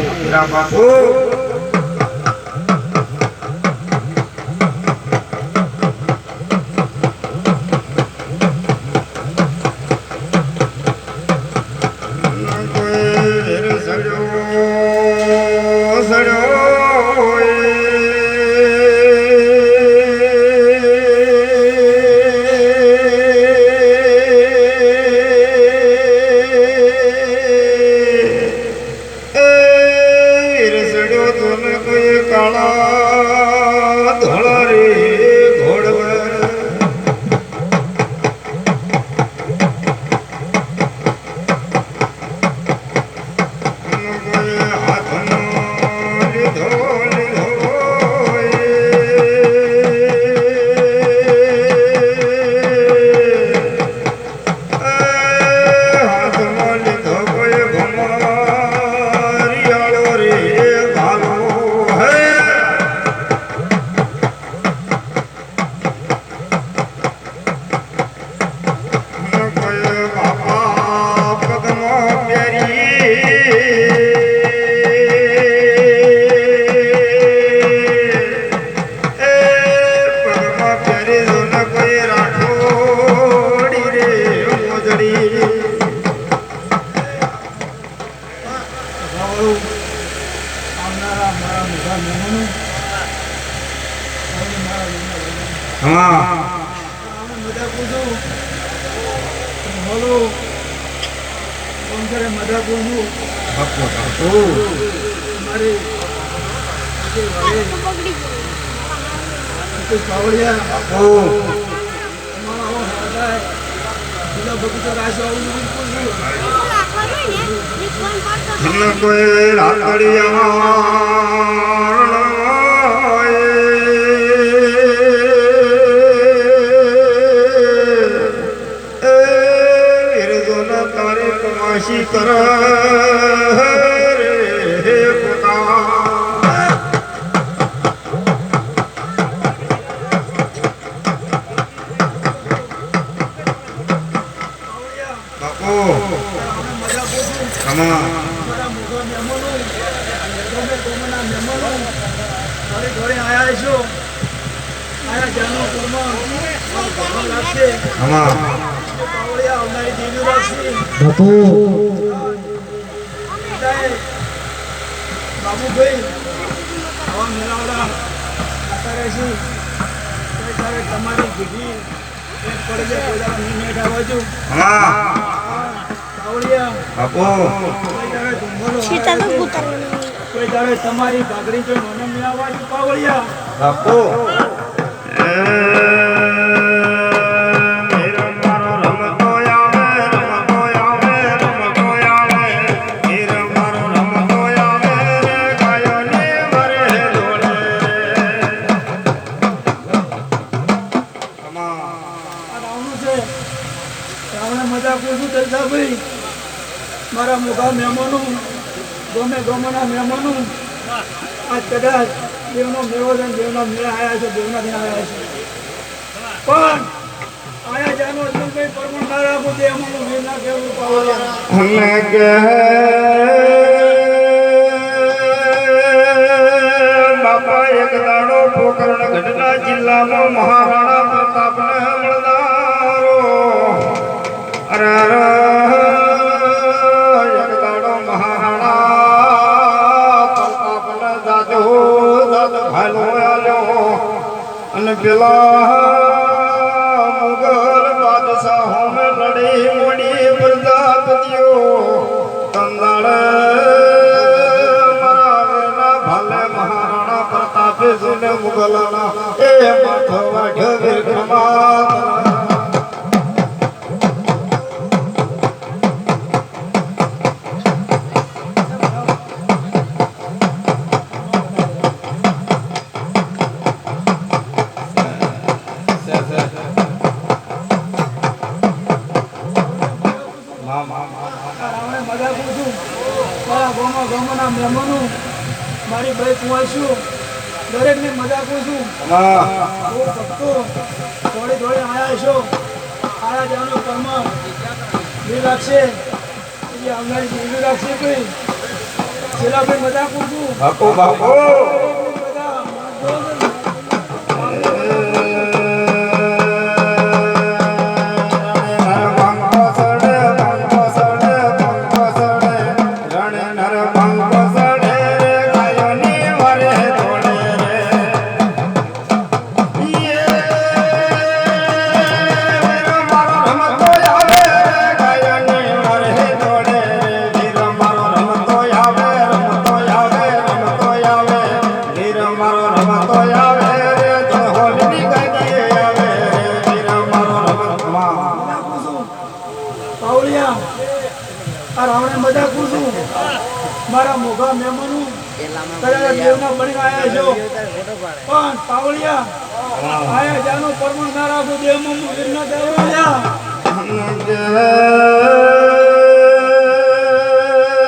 gramafone. બાપુ બાપુ. તમને કોઈ રાખડિયા બાપુ. બાબુભાઈ આવા મેળાવડા અત્યારે શું ત્યારે તમારી દીધી એક પડે છે કોઈ તારે નહીં નેટ આવવા જો આમાં બાપુ. સીતા તો આવ્યા કોઈ તારે તમારી ભાગરી જો મને મેળવવા જો કાવડિયા બાપુ મારા મોટા મહેમાનો ગમે ગમોના મહેમાનો. આજ કદાચ દેવનો મેળો છે દેવના મેળા આવ્યા છે દેવના ત્યાં આવ્યા છે. પણ આયા જાનો અર્જુનભાઈ પરમણ ના રાખું તે અમારું વીર ના કહેવું પાવડિયા અને કે બાપા એક દાડો પોકરણ ગઢડા જિલ્લામાં મહારાણા પ્રતાપને મળનારો. અરે દાદો દાદ ભાલો આલ્યો. અને પેલા મુગલ બાદશાહો મે લડી મોડી પ્રજાપતિઓ કંદાળ મરાવેલા ભલે મહારાણા પ્રતાપે સુને મુગલના એ માથો વાઢ્યો વિક્રમા રાવણે મજા પૂછું મારા ગામમાં ગામના મહેમાનું મારી ભાઈ કુંવાશું દરેકને મજા પૂછું. બહુ થોડી દોડી આયા આયા જવાનો કર્મ બી રાખશે એ આવનારી જીવી રાખશે કોઈ. છેલ્લાભાઈ મજા પૂછું. બાપુ. મારા મોઘા મહેમાનો કદાચ દેવના બની આવ્યા છો. પણ પાવળિયા આયા જાનો પરમણ ના રાખો દેવમાં હું ના દેવળિયા